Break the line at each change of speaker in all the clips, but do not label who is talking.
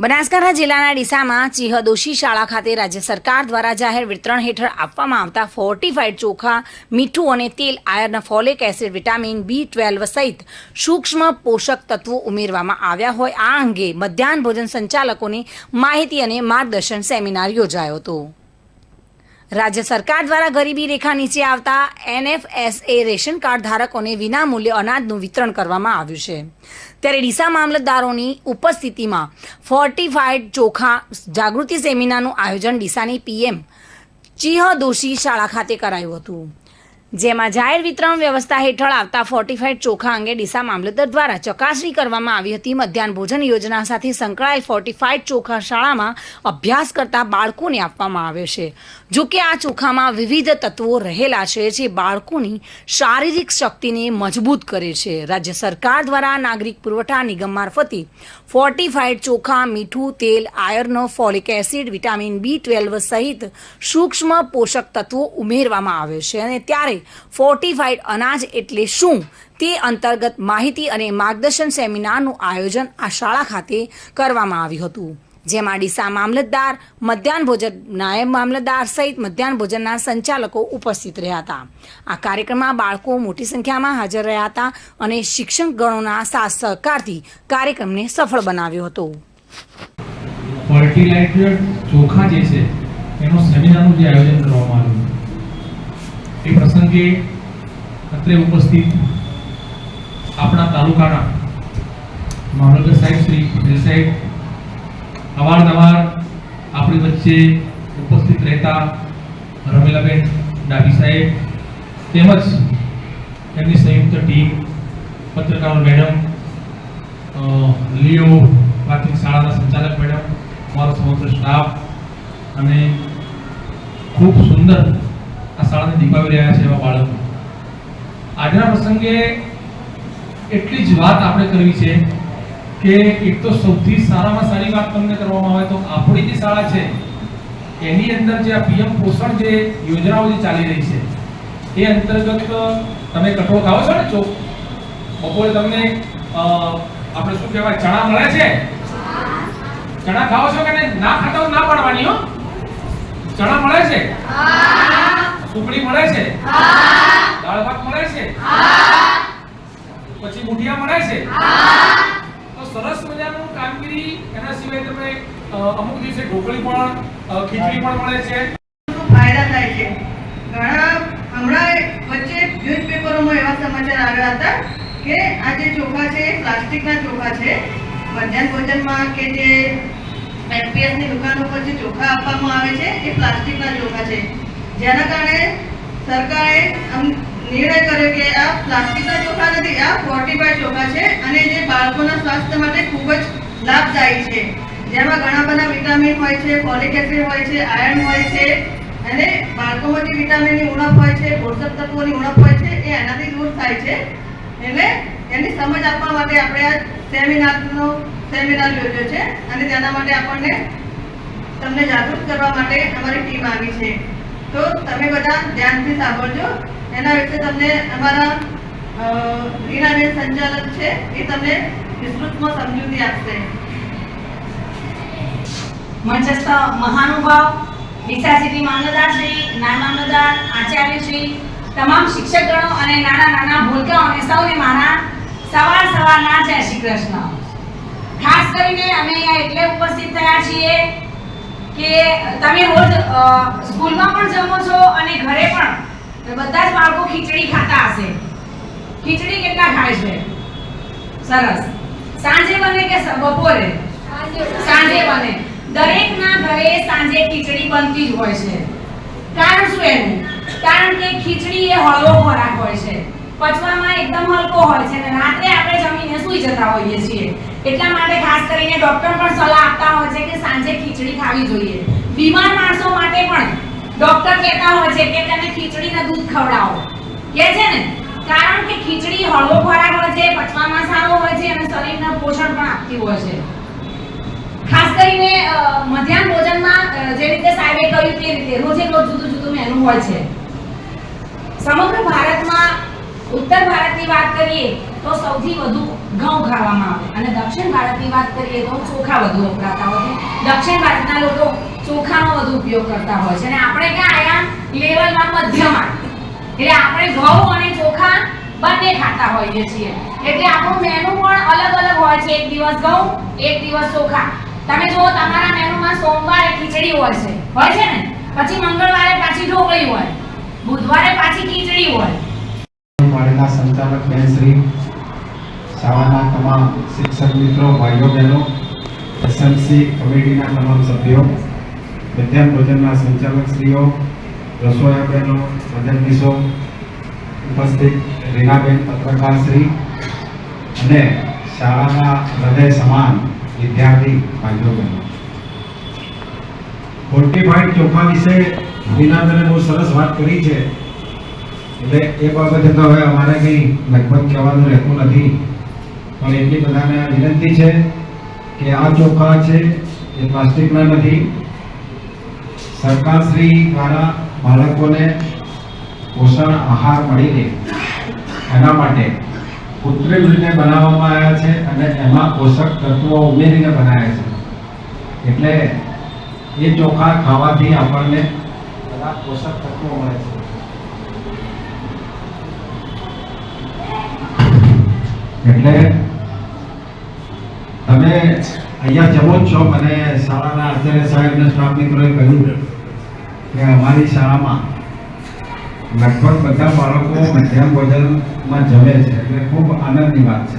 બનાસકાંઠા જિલ્લાના ડીસામાં ચિહદોશી શાળા ખાતે રાજ્ય સરકાર દ્વારા જાહેર વિતરણ હેઠળ આપવામાં આવતા ફોર્ટિફાઈડ ચોખા, મીઠું અને તેલ, iron folic acid, vitamin B twelve સહિત સૂક્ષ્મ પોષક તત્વો ઉમેરવામાં આવ્યા હોય. આ અંગે મધ્યાહન ભોજન સંચાલકોની માહિતી અને માર્ગદર્શન સેમિનાર યોજાયો હતો. રાજ્ય સરકાર દ્વારા ગરીબી રેખા નીચે આવતા એનએફએસએ રેશન કાર્ડ ધારકોને વિનામૂલ્ય અનાજનું વિતરણ કરવામાં આવ્યું છે. ત્યારે ડીસા મામલતદારોની ઉપસ્થિતિમાં ફોર્ટિફાઈડ ચોખા જાગૃતિ સેમિનારનું આયોજન ડીસાની પીએમ ચિહ દોશી શાળા ખાતે કરાયું હતું. જેમાં જાહેર વિતરણ વ્યવસ્થા હેઠળ આવતા ફોર્ટિફાઈડ ચોખા અંગે ડીસા મામલતદાર દ્વારા ચકાસણી કરવામાં આવી હતી. મધ્યાહન ભોજન યોજના સાથે સંકળાયેલ ફોર્ટિફાઈડ ચોખા શાળામાં અભ્યાસ કરતા બાળકોને આપવામાં આવે છે. જો કે આ ચોખામાં વિવિધ તત્વો રહેલા છે જે બાળકોની શારીરિક શક્તિને મજબૂત કરે છે. રાજ્ય સરકાર દ્વારા નાગરિક પુરવઠા નિગમ મારફતે ફોર્ટિફાઈડ ચોખા, મીઠું, તેલ iron folic acid vitamin B twelve સહિત સૂક્ષ્મ પોષક તત્વો ઉમેરવામાં આવે છે અને ત્યારે ફોર્ટિફાઈડ અનાજ એટલે શું? તે અંતર્ગત માહિતી અને માર્ગદર્શન સેમિનારનું આયોજન આ શાળા ખાતે કરવામાં આવ્યું હતું. જેમાં ડીસા મામલતદાર, મધ્યાહન ભોજન નાયબ મામલતદાર સહિત મધ્યાહન ભોજનના સંચાલકો ઉપસ્થિત રહ્યા હતા. આ કાર્યક્રમમાં બાળકો મોટી સંખ્યામાં હાજર રહ્યા હતા અને શિક્ષણ ગણોના સાથ સહકારથી કાર્યક્રમને સફળ બનાવ્યો હતો.
ફર્ટિલાઇઝર ચોખા જે છે, એનો સેમિનારનું જે આયોજન કરવામાં આવ્યું. એ પ્રસંગે અત્રે ઉપસ્થિત આપણા તાલુકાના મામલતદાર સાહેબ શ્રી પટેલ સાહેબ અવારનવાર આપણી વચ્ચે ઉપસ્થિત રહેતા રમીલાબેન ડાભી સાહેબ તેમજ એમની સંયુક્ત ટીમ, પત્રકાર મેડમ લિયો પ્રાથમિક શાળાના સંચાલક મેડમ અમારો સમગ્ર સ્ટાફ અને ખૂબ સુંદર શાળાને દીપાવી રહ્યા છે એવા બાળકો. આજના પ્રસંગે એટલી જ વાત આપણે કરવી છે કે એક તો સૌથી સારામાં સારી વાત તમને કરવામાં આવે તો આપણી જે શાળા છે, એની અંદર જે આ પીએમ પોષણ જે યોજનાઓ જે ચાલી રહી છે, એ અંતર્ગત તમે કઠોળ ખાઓ છો ને ચોક? બપોરે તમને આપણે શું કહેવાય, ચણા મળે છે? ચણા ખાઓ છો કે ના ખાતા ના પાડવાની હો. ચણા મળે છે? સુકડી મળે છે? દાળ ભાત મળે છે? પછી મુઠિયા મળે છે? તો સરસ મજાનું કામગીરી એના સિવાય તમે અમુક દિવસે ઢોકળી પણ ખીચડી પણ મળે છે.
ફાયદા થાય છે. ઘણા હમણાં વચ્ચે ન્યૂઝપેપરોમાં એવા સમાચાર આવ્યા હતા કે આ જે ચોખા છે એ પ્લાસ્ટિકના ચોખા છે. મધ્યાહન ભોજનમાં કે જે એમપીએસની દુકાનો પર જે ચોખા આપવામાં આવે છે એ પ્લાસ્ટિકના ચોખા છે. જેના કારણે સરકારે નિર્ણય કર્યો કે આ પ્લાસ્ટિકના ચોખા નથી, આ ફોર્ટિફાઈડ ચોખા છે અને જે બાળકોના સ્વાસ્થ્ય માટે ખૂબ જ લાભદાયી છે. જેમાં ઘણા બધા વિટામિન હોય છે ફોલિક એસિડ હોય છે આયર્ન હોય છે અને બાળકોમાં જે વિટામિનની ઉણપ હોય છે, પોષક તત્વોની ઉણપ હોય છે, એ એનાથી દૂર થાય છે. એટલે એની સમજ આપવા માટે આપણે આ સેમિનારનો સેમિનાર યોજ્યો છે અને તેના માટે આપણને તમને જાગૃત કરવા માટે અમારી ટીમ આવી છે. તો તમે બધા ધ્યાનથી સાંભળજો. એના વિશે તમને અમારા અ, રીનાબેન સંચાલક છે એ તમને વિસ્તૃતમાં સમજૂતી આપશે.
મંચસ્થ મહાનુભાવ ડીસા સિટી મામલતદાર શ્રી નાયબ મામલતદાર આચાર્ય શ્રી તમામ શિક્ષકગણો અને નાના નાના ભૂલકાઓને સૌને મારા સવાર સવારના જય શ્રી કૃષ્ણ. ખાસ કરીને અમે અહીંયા એટલે ઉપસ્થિત થયા છીએ. કે તમે રોજ સ્કૂલમાં પણ જમો છો અને ઘરે પણ? બધા જ બાળકો ખીચડી ખાતા હશે. ખીચડી કેટલા ખાય છે? સરસ. સાંજે બને કે બપોરે? સાંજે બને. દરેકના ઘરે સાંજે ખીચડી બનતી જ હોય છે. કારણ શું એનું? કારણ કે ખીચડી એ હળવો ખોરાક હોય છે. પચવામાં એકદમ હલકો હોય છે અને રાત્રે આપણે જમીને સૂઈ જતા હોઈએ છીએ. એટલા માટે ખાસ કરીને ડોક્ટર પણ સલાહ આપતા હોય છે કે સાંજે ખીચડી ખાવી જોઈએ. બીમાર માણસો માટે પણ ડોક્ટર કહેતા હોય છે કે તમે ખીચડીને દૂધ ખવડાવો. કે છે ને? કારણ કે ખીચડી હળવો ખોરાક હોય છે, પચવામાં સારો હોય છે અને શરીરને પોષણ પણ આપતી હોય છે. ખાસ કરીને મધ્યાહન ભોજનમાં જે રીતે સાહેબે કહ્યું તે રીતે રોજે રોજ જુદું જુદું મેનુ હોય છે. સમગ્ર ભારતમાં ઉત્તર ભારતની
વાત કરીએ તો સૌથી વધુ ઘઉં ખાવામાં આવે અને દક્ષિણ ભારતની વાત કરીએ તો ચોખા વધુ વપરાતા હોય છે. દક્ષિણ ભારતના લોકો ચોખાનો વધુ ઉપયોગ કરતા હોય છે અને આપણે ક્યાં આયા? લેવલમાં મધ્યમાં. એટલે આપણે ઘઉં અને ચોખા બંને ખાતા હોઈએ છીએ. એટલે આપણું મેનુ પણ અલગ અલગ હોય છે. એક દિવસ ઘઉં, એક દિવસ ચોખા. તમે જુઓ, તમારા મેનુમાં સોમવારે ખીચડી હોય છે. હોય છે ને? પછી મંગળવારે પાછી ઢોકળી હોય. બુધવારે પાછી ખીચડી હોય.
માળેના સંચાલક બેન શ્રી શાળાના તમામ શિક્ષક મિત્રો, ભાઈઓ, બહેનો એસએમસી કમિટીના તમામ સભ્યો, મધ્યાહન ભોજનના સંચાલક શ્રીઓ, રસોયા બહેનો મદદનીશો ઉપસ્થિત, રીનાબેન પત્રકાર શ્રી અને શાળાના હૃદય સમાન વિદ્યાર્થી ભાઈઓ, બહેનો. પોઈન્ટ ચોખા વિશે રીનાબેને બહુ સરસ વાત કરી છે. એટલે એ બાબતે તો હવે અમારે કંઈ લગભગ કહેવાનું રહેતું નથી. પણ એટલી બધાને વિનંતી છે કે આ ચોખા છે એ પ્લાસ્ટિકના નથી. સરકારશ્રી દ્વારા બાળકોને પોષણ આહાર મળી રહે. એના માટે કૃત્રિમ રીતે બનાવવામાં આવ્યા છે અને એમાં પોષક તત્વો ઉમેરીને બનાવ્યા છે. એટલે એ ચોખા ખાવાથી આપણને બધા પોષક તત્વો મળે છે. એટલે તમે અહીંયા જવો જ છો. મને શાળાના આચાર્ય સાહેબ અને સ્ટાફ મિત્રોએ કહ્યું કે અમારી શાળામાં લગભગ બધા બાળકો મધ્યાહન ભોજનમાં જમે છે. એટલે ખૂબ આનંદની વાત છે.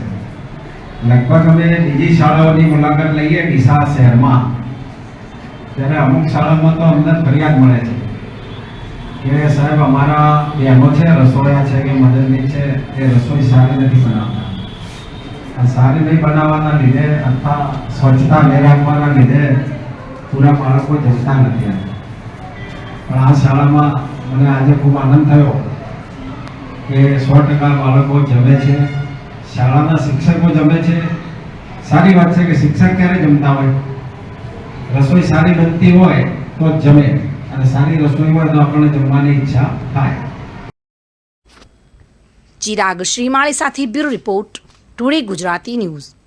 લગભગ અમે બીજી શાળાઓની મુલાકાત લઈએ ડીસા શહેરમાં. ત્યારે અમુક શાળામાં તો અમને ફરિયાદ મળે છે કે સાહેબ અમારા બહેનો છે, રસોયા છે, કે મદદની છે, એ રસોઈ સારી નથી બનાવતા. સારી નહીં બનાવવાના લીધે અથવા સ્વચ્છતા નહીં રાખવાના લીધે પૂરા બાળકો જમતા નથી પણ આ શાળામાં મને આજે ખૂબ આનંદ થયો કે સો ટકા બાળકો જમે છે, શાળાના શિક્ષકો જમે છે. સારી વાત છે કે શિક્ષક ક્યારે જમતા હોય? રસોઈ સારી બનતી હોય તો જ જમે અને સારી રસોઈ હોય તો આપણને જમવાની ઈચ્છા થાય.
ચિરાગ શ્રીમાળી સાથે bureau report. Today Gujarati news.